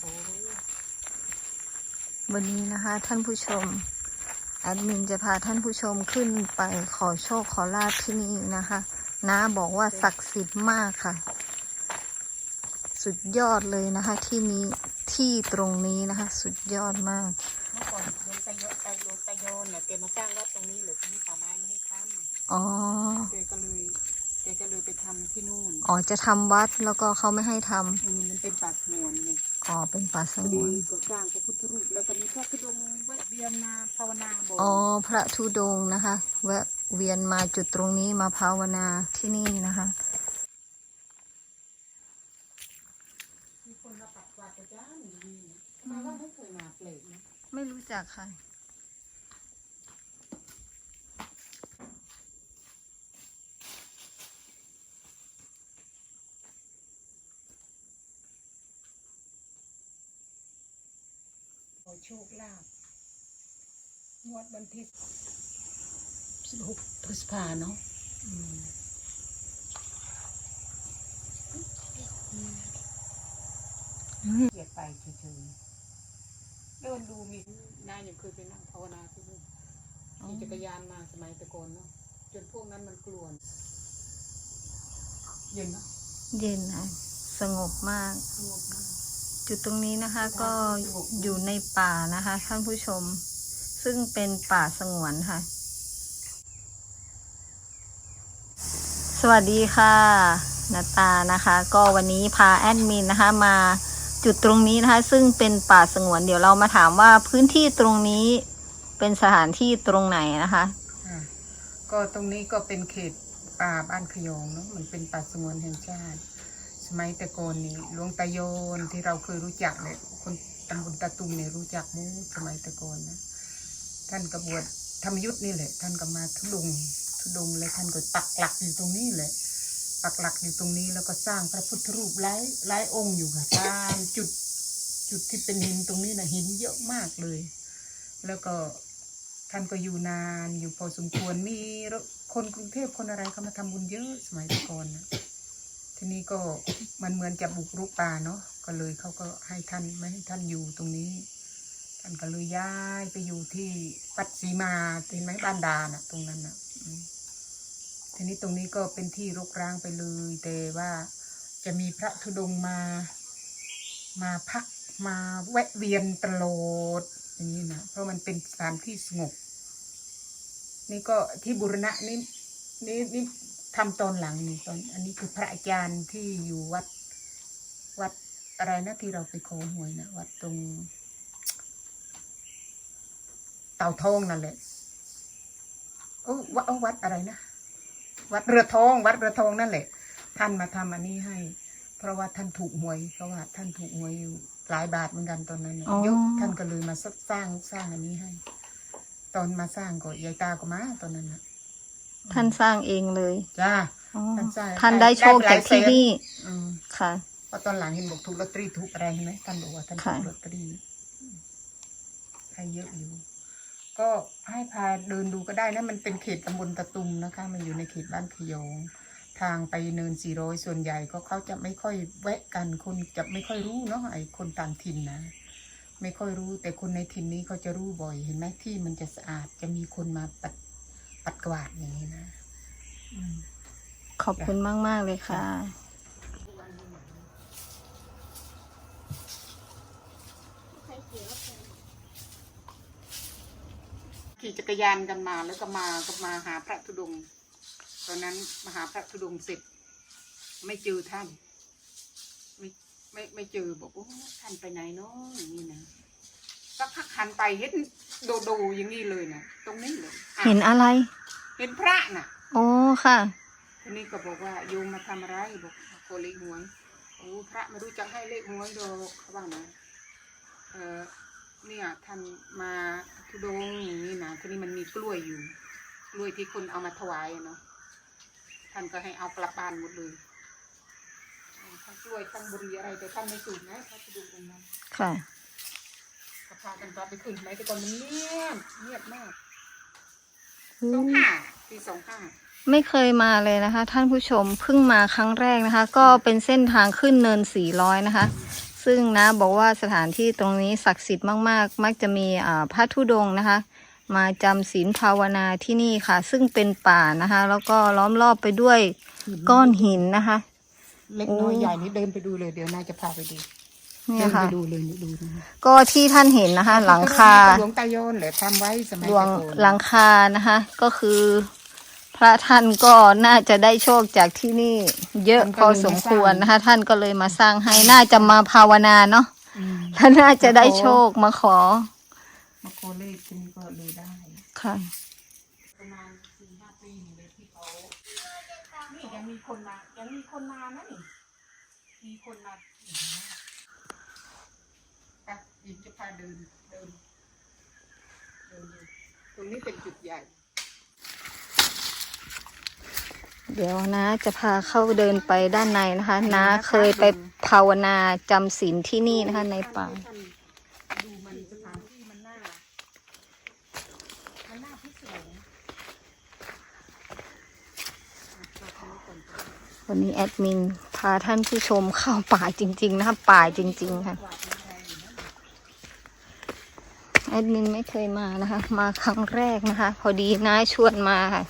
โอ้ยวันนี้นะคะท่านผู้ชม แอดมินจะพาท่านผู้ชมขึ้นไปขอโชคขอลาบที่นี่นะคะน้าบอกว่าศักดิ์สิทธิ์มากค่ะ สุดยอดเลยนะคะ ที่นี้ที่ตรงนี้นะคะ สุดยอดมากเมื่อก่อนโยนตะโยนตะโยนตะโยนเนี่ยเตรียมมาสร้างวัดตรงนี้เหรือที่นี่ป่าไม้ไม่ให้ทอ๋อำเจก็เลยเจก็เลยไปทำที่นู่นอ๋อจะทำวัดแล้วก็เขาไม่ให้ทำอืมมันเป็นป่าสงวนไง อ๋อเป็นป่าสพองดีวนก็สร้างพระพุทธรูปแล้วก็มีพระธุดงค์แวะเวียนมาภาวนาบ่อยอ๋อพระธุดงค์นะคะแวะเวียนมาจุดตรงนี้มาภาวนาที่นี่นะคะมีคนมาปักกวาดประจ้าหนึ่งดีทำไมว่าไม่เคยมาเปลกนะไม่รู้จักค่ะ ขอโชคลาภง วดวันที่สิบหกพฤษภาเนาะอืมเกียดไปเฉยๆเดินดูมีนายยังเคยไปนั่งภาวนาที่นู่นขี่จักรยานมาสมัยแตะโกอนเนาะจนพวกนั้นมันกลัวเย็นเนาะเย็นค่ะสงบมากสงบมากจุดตรงนี้นะคะก็อยู่ในป่านะคะท่านผู้ชม ซึ่งเป็นป่าสงวนค่ะ สวัสดีค่ะนาตานะคะ ก็วันนี้พาแอดมินนะคะมาจุดตรงนี้นะคะ ซึ่งเป็นป่าสงวนเดี๋ยวเรามาถามว่าพื้นที่ตรงนี้เป็นสถานที่ตรงไหนนะคะะก็ตรงนี้ก็เป็นเขตป่าบ้านขยงเนาะมันเป็นป่าสงวนแห่งชาติ สมัยแต่ก่อนนี่หลวงตาโยนที่เราเคยรู้จักเนี่ยคนตำบลตาตุมเนี่ยรู้จักมูสมัยแต่ก่อนนะ ท่านกบวชธรรมยุทธ์นี่แหละ ท่านก็มาทุดงทุดงแล้วท่านก็ปักหลักอยู่ตรงนี้แหละปักหลักอยู่ตรงนี้แล้วก็สร้างพระพุทธรูปหลายหลายองค์อยู่ค่ะตามจุดจุดที่เป็นหินตรงนี้นะหินเยอะมากเลย แล้วก็ท่านก็อยู่นานอยู่พอสมควรมีคนกรุงเทพคนอะไรเขามาทำบุญเยอะสมัยต่ก่อนนะทีนี้ก็มันเหมือนจะบุกรุกป่าเนาะก็เลยเขาก็ให้ท่านไม่ให้ท่านอยู่ตรงนี้ ท่านก็เลยย้ายไปอยู่ที่ปัดสีมาเห็นไหมบ้านดาน่ะ ตรงนั้นน่ะทีนี้ตรงนี้ก็เป็นที่รกร้างไปเลย แต่ว่าจะมีพระธุดงมา มาพักมาแวะเวียนตลอดอย่างนี้นะเพราะมันเป็นสถานที่สงบนี่ก็ที่บุรณะนี่นี่นี่ทำตอนหลังนี่ตอน อันนี้คือพระอาจารย์ที่อยู่วัด วัดอะไรนะที่เราไปขอหวยนะวัดตรง เต่าทองนั่นแหละเออวัดเอ้าวัดอะไรนะ วัดเรือทอง วัดเรือทองนั่นแหละ ท่านมาทำอันนี้ให้ เพราะว่าท่านถูกหวย เพราะว่าท่านถูกหวยอยู่หลายบาทเหมือนกันตอนนั้นน่ะอ๋อเยอะท่านก็เลยมาสร้างสร้างอันนี้ให้ ตอนมาสร้างก็ยายตาก็มาตอนนั้นนะท่านสร้างเองเลยจ้าอ๋อท่านสร้างท่านได้โชคจากที่นี่อืมค่ะเพราะตอนหลังเห็นบอกถูกลอตเตอรี่ถูกอะไรเห็นไหมท่านบอกว่าท่านถูค่ะกลอตเตอรี่ให้เยอะอยู่ ก็ให้พาเดินดูก็ได้นะมันเป็นเขตตำบลตะตุมนะคะ มันอยู่ในเขตบ้านขยงทางไปเนินสี่ร้อยส่วนใหญ่ก็เขาจะไม่ค่อยแวะกันคนจะไม่ค่อยรู้เนาะไอ้คนต่างถิ่นนะ ไม่ค่อยรู้แต่คนในถิ่นนี้เขาจะรู้บ่อยเห็นไหมที่มันจะสะอาดจะมีคนมาปัดปัดกวาดอย่างนี้นะขอบคุณมาก ๆ เลยค่ะ ขี่จักรยานกันมา แล้วก็มาก็มาหาพระธุดงค์ตอนนั้นมาหาพระธุดงค์เสร็จ ไม่เจอท่าน ไม่ไม่ไม่เจอบอกว่าท่านไปไหนเนาะอย่างนี้นะสักพักหันไปเห็นโดโดอย่างนี้เลยนะตรงนี้เลยอะเห็นอะไร เห็นพระน่ะโอ้ค่ะ ทีนี้ก็บอกว่าโยมมาทำอะไรบอกมาขอเลขหวยโอ้พระไม่รู้จักให้เลขหวยดอกเขาว่านะเออเนี่ยท่านมาทุดงค์อย่างนี้นะ ทีนี้มันมีกล้วยอยู่ กล้วยที่คนเอามาถวายอะเนาะท่านก็ให้เอากลับบ้านหมดเลยเออทั้งกล้วยทั้งบุหรี่อะไรแต่ท่านไม่สูบนะพระทุดงค์องค์นั้นค่ะก็พากันกลับไปคืนไหมแต่ก่อนมันเงียบเงียบมากอืสองมห้าปีสองห้าไม่เคยมาเลยนะคะ ท่านผู้ชมเพิ่งมาครั้งแรกนะคะ ก็เป็นเส้นทางขึ้นเนินสี่ร้อยนะคะ ซึ่งนะบอกว่าสถานที่ตรงนี้ศักดิ์สิทธิ์มากๆ มักจะมีอ่าพระธุดงค์นะคะ มาจำศีลภาวนาที่นี่ค่ะ ซึ่งเป็นป่านะคะ แล้วก็ล้อมรอบไปด้วยก้อนหินนะคะ เล็กน้อยใหญ่นี่เดินไปดูเลยเดี๋ยวน่าจะพาไปดูเนี่เดิยนค่ะไปดูเลยนี่ดูนะก็ที่ท่านเห็นนะคะ หลังคาหลวงตาโยนเหรอทำไว้สมัยหลวงแต่ก่อนหลังคานะคะ ก็คือ พระท่านก็น่าจะได้โชคจากที่นี่ เยอะพอสมควรนะคะ ท่านก็เลยมาสร้างให้น่าจะมาภาวนาเนาะอืมท่านน่าจะได้โชคมาขอมาโคเลขที่นี่ก็เลยได้ ค่ะประมาณสี่ห้าปีนี่เลยที่เขานี่ยังมีคนมายังมีคนมานะนี่มีคนมาอไปยิมจะพาเดินเดินเดินดูตรงนี้เป็นจุดใหญ่ เดี๋ยวนะจะพาเข้าเดินไปด้านในนะคะ นะเคยไปภาวนาจำศีลที่นี่นะคะในป่า ดูมันสถานที่มันน่า มันน่าพิสูจน์ วันนี้แอดมิน พาท่านผู้ชมเข้าป่าจริง ๆ นะคะป่าจริง ๆ ค่ะ แอดมินไม่เคยมานะคะ มาครั้งแรกนะคะ พอดีน้าชวนมาค่ะ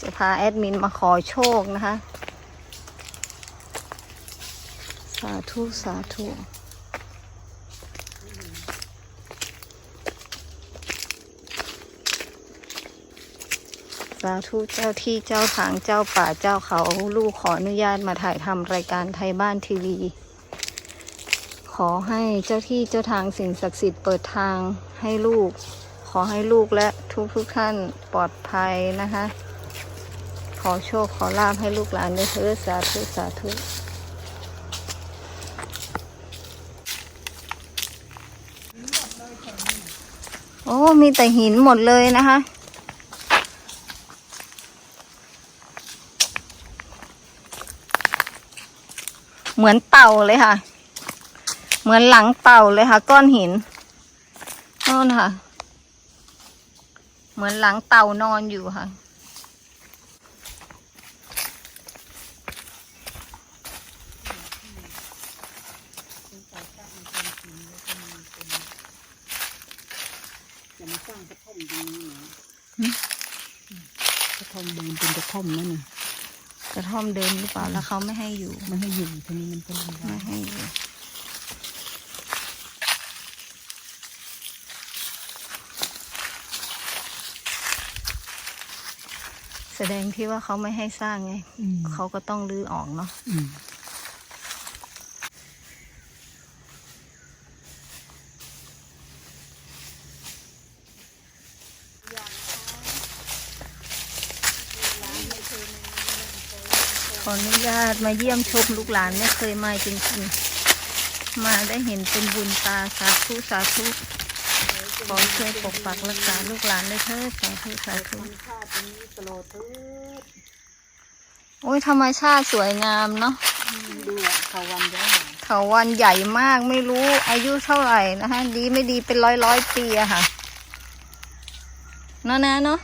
จะพาแอดมินมาขอโชคนะคะ สาธุ สาธุ สาธุเจ้าที่เจ้าทางเจ้าป่าเจ้าเขาลูกขออนุญาตมาถ่ายทำรายการไทยบ้านทีวี ขอให้เจ้าที่เจ้าทางสิ่งศักดิ์สิทธิ์เปิดทางให้ลูก ขอให้ลูกและทุกทุกท่านปลอดภัยนะคะ ขอโชคขอลาภให้ลูกหลานด้วยเถิดสาธุสาธุโอ้มีแต่หินหมดเลยนะคะ เหมือนเต่าเลยค่ะ เหมือนหลังเต่าเลยค่ะ ก้อนหินโน่นค่ะ เหมือนหลังเต่านอนอยู่ค่ะจะมาสร้างกระท่อมตรงนี้หึนะกระท่อมเดินเป็นกระท่อมนั่นน่ะ กระท่อมเดิมหรือเปล่าแล้วเขาไม่ให้อยู่ไม่ให้อยู่ทีนี้มันก็ลำบาไม่กให้อยู่แสดงที่ว่าเขาไม่ให้สร้างไงอืมเขาก็ต้องรื้อออกเนาะ อืมขออนุญาตมาเยี่ยมชมลูกหลานไม่เคยมาจริงๆ มาได้เห็นเป็นบุญตาสาธุสาธุขอช่วยปกปักรักษาลูกหลานด้วยเถิดสาธุสาธุโอ้ยธรรมชาติสวยงามเนาะดูเขาวันย้อนหลังเขาวันใหญ่มากไม่รู้อายุเท่าไหร่นะคะดีไม่ดีเป็นร้อยร้อยปีอะค่ะเนาะนะเนาะ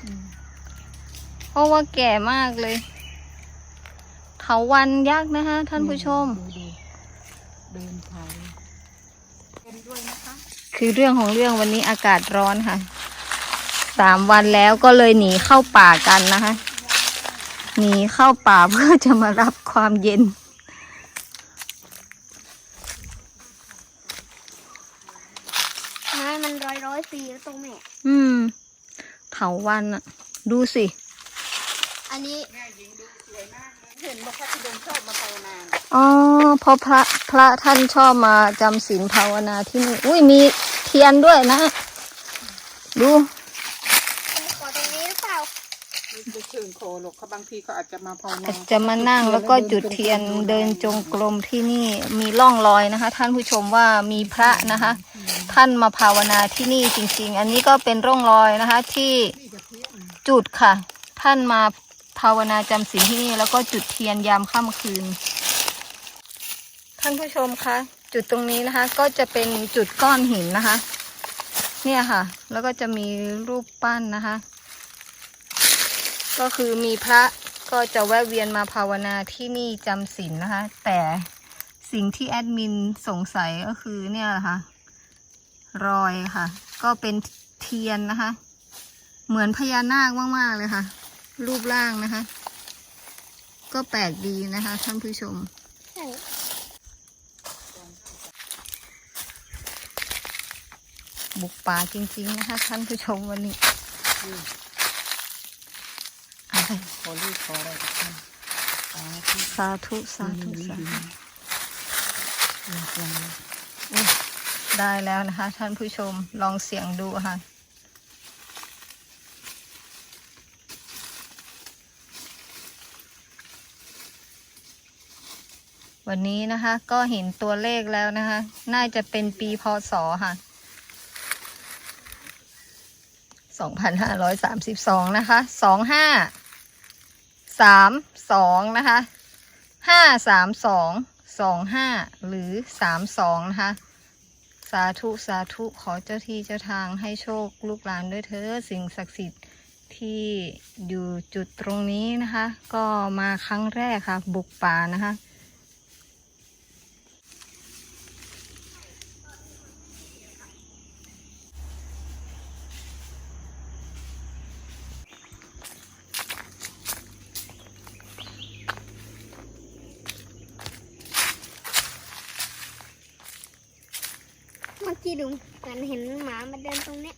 เพราะว่าแก่มากเลย เถาวันยักษ์นะคะท่านผู้ชมดูดูเดินผ่านเป็นด้วยนะคะคือเรื่องของเรื่องวันนี้อากาศร้อนค่ะ สามวันแล้วก็เลยหนีเข้าป่ากันนะคะ หนีเข้าป่าเพื่อจะมารับความเย็น ไม้มันร้อยร้อยปีแล้วตรงแม่ อืม เถาวันอะดูสิ อันนี้ แม่หญิงดูสวยมาก เลยเห็นบอกว่าที่ดงชอบมาภาวนาอ๋อเพราะพระพระท่านชอบมาจำศีลภาวนาที่นี่ อุ้ยมีเทียนด้วยนะ ดูผมขอตรงนี้หรือเปล่าไม่ได้เชิญโคหรอกเขาบางทีเขาอาจจะมาภาวนาจะมานั่งแล้วก็จุดเทียนเดินจงกรมที่นี่มีร่องรอยนะคะ ท่านผู้ชมว่ามีพระนะคะ ท่านมาภาวนาที่นี่จริง ๆ อันนี้ก็เป็นร่องรอยนะคะ ที่ที่จะเทียนจุดค่ะ ท่านมา ภาวนาจำศีลที่นี่แล้วก็จุดเทียนยามค่ำคืน ท่านผู้ชมคะจุดตรงนี้นะคะ ก็จะเป็นจุดก้อนหินนะคะ เนี่ยค่ะ แล้วก็จะมีรูปปั้นนะคะ ก็คือมีพระก็จะแวะเวียนมาภาวนาที่นี่จำศีลนะคะ แต่สิ่งที่แอดมินสงสัยก็คือเนี่ยแหละค่ะ รอยค่ะ ก็เป็นเทียนนะคะ เหมือนพญานาคมาก ๆ เลยค่ะ รูปร่างนะคะ ก็แปลกดีนะคะ ท่านผู้ชมใช่บุกป่าจริงๆนะคะ ท่านผู้ชมวันนี้อะไรขอลูกขออะไรกับท่านสาธุสาธุสาธุสาธุอืมอืมอุ๊ยได้แล้วนะคะ ท่านผู้ชมลองเสียงดูค่ะ วันนี้นะคะก็เห็นตัวเลขแล้วนะคะ น่าจะเป็นปีพศค่ะ 2532 นะคะ 25 32 นะคะ 532 25 หรือ 32 นะคะ สาธุ สาธุขอเจ้าที่เจ้าทางให้โชคลูกหลานด้วยเถอสิ่งศักดิ์สิทธิ์ที่อยู่จุดตรงนี้นะคะ ก็มาครั้งแรกค่ะ บุกป่านะคะ เมื่อกี้ดูเหมือนเห็นหมามาเดินตรงเนี้ย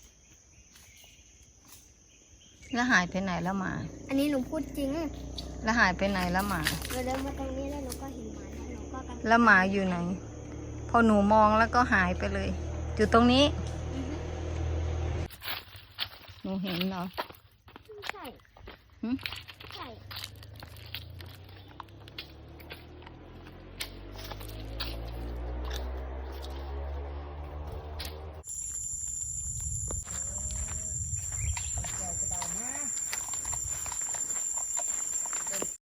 แล้วหายไปไหนแล้วหมา อันนี้หนูพูดจริงแล้วหายไปไหนแล้วหมา เราเดินมาตรงนี้แล้วหนูก็เห็นหมาแล้วหนูก็กำลังแล้วหมาอยู่ไหน พอหนูมองแล้วก็หายไปเลย อยู่ตรงนี้อือฮึหนูเห็นเหรอ ใช่ หึ